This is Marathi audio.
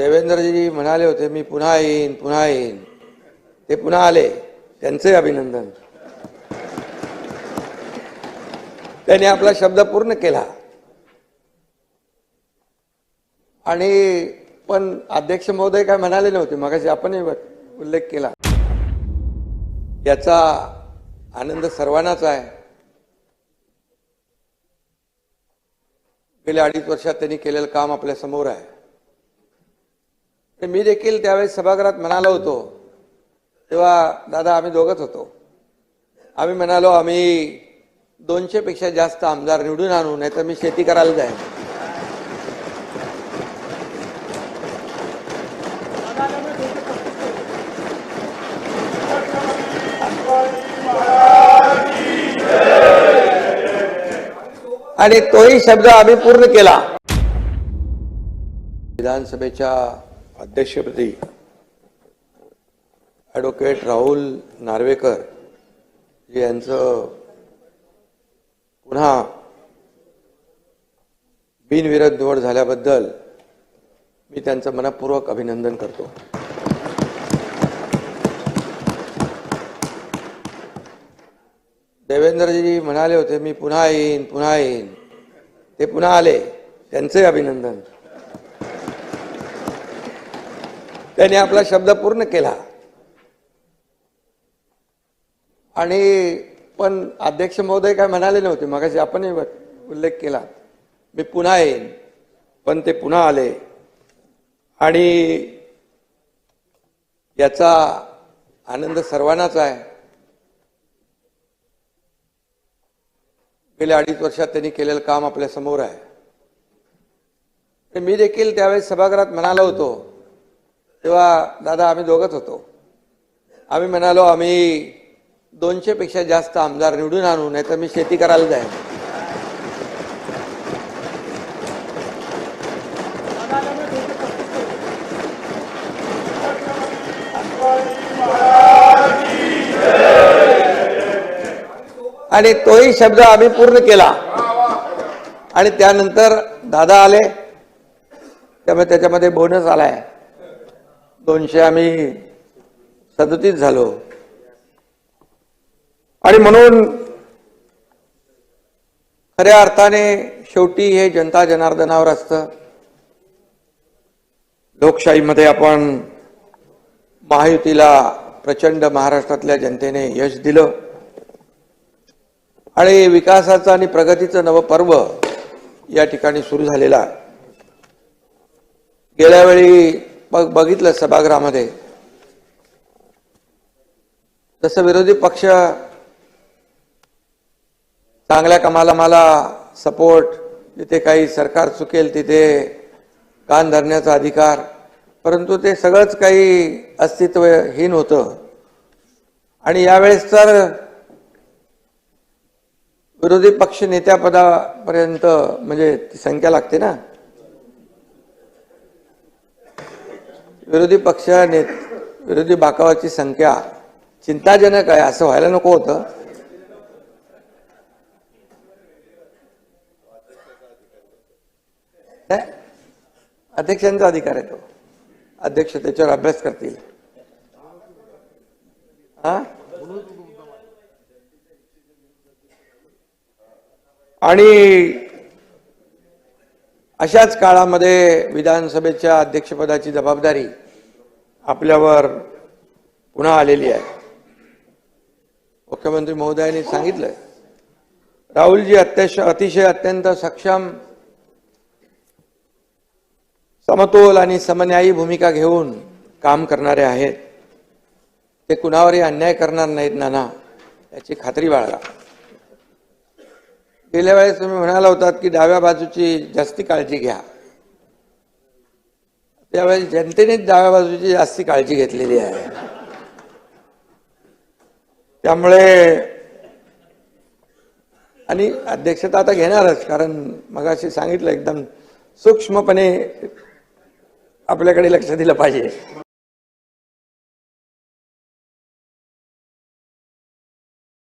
देवेंद्रजी म्हणाले होते मी पुन्हा येईन पुन्हा येईन. ते पुन्हा आले. त्यांचे अभिनंदन. त्यांनी आपला शब्द पूर्ण केला. आणि पण अध्यक्ष महोदय काय म्हणाले नव्हते मगाशी आपणही उल्लेख केला. याचा आनंद सर्वांनाच आहे. गेल्या अडीच वर्षात त्यांनी केलेलं काम आपल्यासमोर आहे. मी देखील त्यावेळेस सभागृहात म्हणालो होतो. तेव्हा दादा आम्ही दोघंच होतो. आम्ही म्हणालो आम्ही दोनशे पेक्षा जास्त आमदार निवडून आणू नाही तर मी शेती करायला जाईन. आणि तोही शब्द आम्ही पूर्ण केला. विधानसभेच्या अध्यक्षपदी ॲडव्होकेट राहुल नार्वेकर यांचं पुन्हा बिनविरोध निवड झाल्याबद्दल मी त्यांचं मनपूर्वक अभिनंदन करतो. देवेंद्रजी म्हणाले होते मी पुन्हा येईन पुन्हा येईन. ते पुन्हा आले. त्यांचे अभिनंदन. त्यांनी आपला शब्द पूर्ण केला. आणि पण अध्यक्ष महोदय काय म्हणाले नव्हते मगाशी आपणही उल्लेख केला. मी पुन्हा येईन पण ते पुन्हा आले. आणि याचा आनंद सर्वांनाच आहे. गेल्या अडीच वर्षात त्यांनी केलेलं काम आपल्यासमोर आहे. मी देखील त्यावेळेस सभागृहात म्हणालो होतो तेव्हा दादा आम्ही दोघंच होतो. आम्ही म्हणालो आम्ही दोनशे पेक्षा जास्त आमदार निवडून आणू नाही तर मी शेती करायला जाईन. आणि तोही शब्द आम्ही पूर्ण केला. आणि त्यानंतर दादा आले. त्यामुळे त्याच्यामध्ये बोनस आलाय. दोनशे आम्ही सदतीस झालो. आणि म्हणून खऱ्या अर्थाने शेवटी हे जनता जनार्दनावर असतं. लोकशाहीमध्ये आपण महायुतीला प्रचंड महाराष्ट्रातल्या जनतेने यश दिलं. आणि विकासाचं आणि प्रगतीचं नवं पर्व या ठिकाणी सुरू झालेलं आहे. गेल्या वेळी बघ बघितलं सभागृहामध्ये. जसं विरोधी पक्ष चांगल्या कामाला मला सपोर्ट जिथे काही सरकार चुकेल तिथे कान धरण्याचा अधिकार परंतु ते सगळंच काही अस्तित्वहीन होतं. आणि यावेळेस तर विरोधी पक्ष नेत्यापदापर्यंत म्हणजे ती संख्या लागते ना. विरोधी पक्ष ने विरोधी बाकावाची संख्या चिंताजनक आहे असं व्हायला नको होतं. अध्यक्षांचा अधिकार आहे तो. अध्यक्ष त्याच्यावर अभ्यास करतील. हा? आणि अशाच काळामध्ये विधानसभेच्या अध्यक्षपदाची जबाबदारी आपल्यावर पुन्हा आलेली आहे. मुख्यमंत्री महोदयांनी सांगितलं राहुलजी अत्यश अतिशय अत्यंत सक्षम समतोल आणि समन्यायी भूमिका घेऊन काम करणारे आहेत. ते कुणावरही अन्याय करणार नाहीत नाना. याची खात्री बाळगा. गेल्या वेळेस तुम्ही म्हणाला होतात की डाव्या बाजूची जास्ती काळजी घ्या. त्यावेळेस जनतेनेच डाव्या बाजूची जास्ती काळजी घेतलेली आहे. त्यामुळे आणि अध्यक्षता आता घेणारच कारण मगाशी सांगितलं एकदम सूक्ष्मपणे आपल्याकडे लक्ष दिलं पाहिजे.